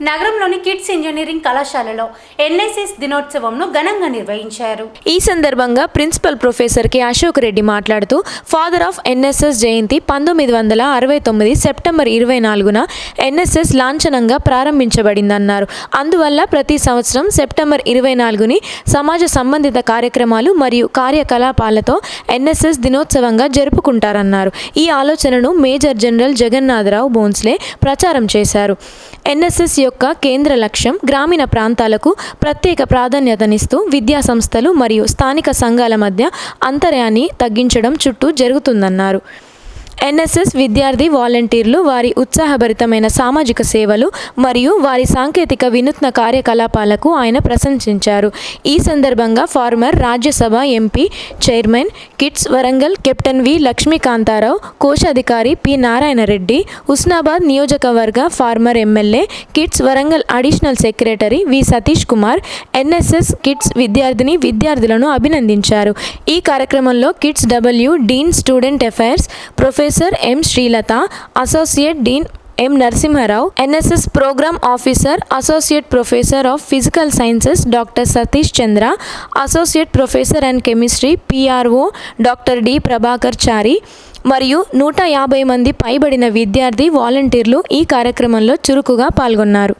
నగరంలోని KITS engineering కళాశాలలో NSS దినోత్సవంను ఘనంగా నిర్వహించారు. ఈ సందర్భంగా principal professor K. Ashok Reddy మాట్లాడుతూ ఫాదర్ ఆఫ్ ఎన్ఎస్ఎస్ జయంతి పంతొమ్మిది వందల అరవై తొమ్మిది సెప్టెంబర్ ఇరవై నాలుగున ఎన్ఎస్ఎస్ లాంఛనంగా ప్రారంభించబడిందన్నారు. అందువల్ల ప్రతి సంవత్సరం సెప్టెంబర్ ఇరవై నాలుగుని సమాజ సంబంధిత కార్యక్రమాలు మరియు కార్యకలాపాలతో ఎన్ఎస్ఎస్ దినోత్సవంగా జరుపుకుంటారన్నారు. ఈ ఆలోచనను మేజర్ జనరల్ జగన్నాథరావు బోన్స్లే ప్రచారం చేశారు. ఎన్ఎస్ఎస్ యొక్క కేంద్ర లక్ష్యం గ్రామీణ ప్రాంతాలకు ప్రత్యేక ప్రాధాన్యతనిస్తూ విద్యా సంస్థలు మరియు స్థానిక సంఘాల మధ్య అంతరాయాన్ని తగ్గించడం చుట్టూ జరుగుతుందన్నారు. ఎన్ఎస్ఎస్ విద్యార్థి వాలంటీర్లు వారి ఉత్సాహభరితమైన సామాజిక సేవలు మరియు వారి సాంకేతిక వినూత్న కార్యకలాపాలకు ఆయన ప్రశంసించారు. ఈ సందర్భంగా former Rajya Sabha MP chairman KITS Warangal captain V Lakshmikantharao కోశాధికారి పి నారాయణ రెడ్డి హుస్నాబాద్ నియోజకవర్గ former MLA KITS Warangal additional secretary V Satish Kumar NSS KITS విద్యార్థిని విద్యార్థులను అభినందించారు. ఈ కార్యక్రమంలో KITS W dean student affairs professor M Srilatha associate dean M Narasimharao NSS programme officer associate professor of physical sciences doctor Satish Chandra associate professor and chemistry PRO doctor D Prabhakar Chari మరియు నూట యాభై మంది పైబడిన విద్యార్థి వాలంటీర్లు ఈ కార్యక్రమంలో చురుకుగా పాల్గొన్నారు.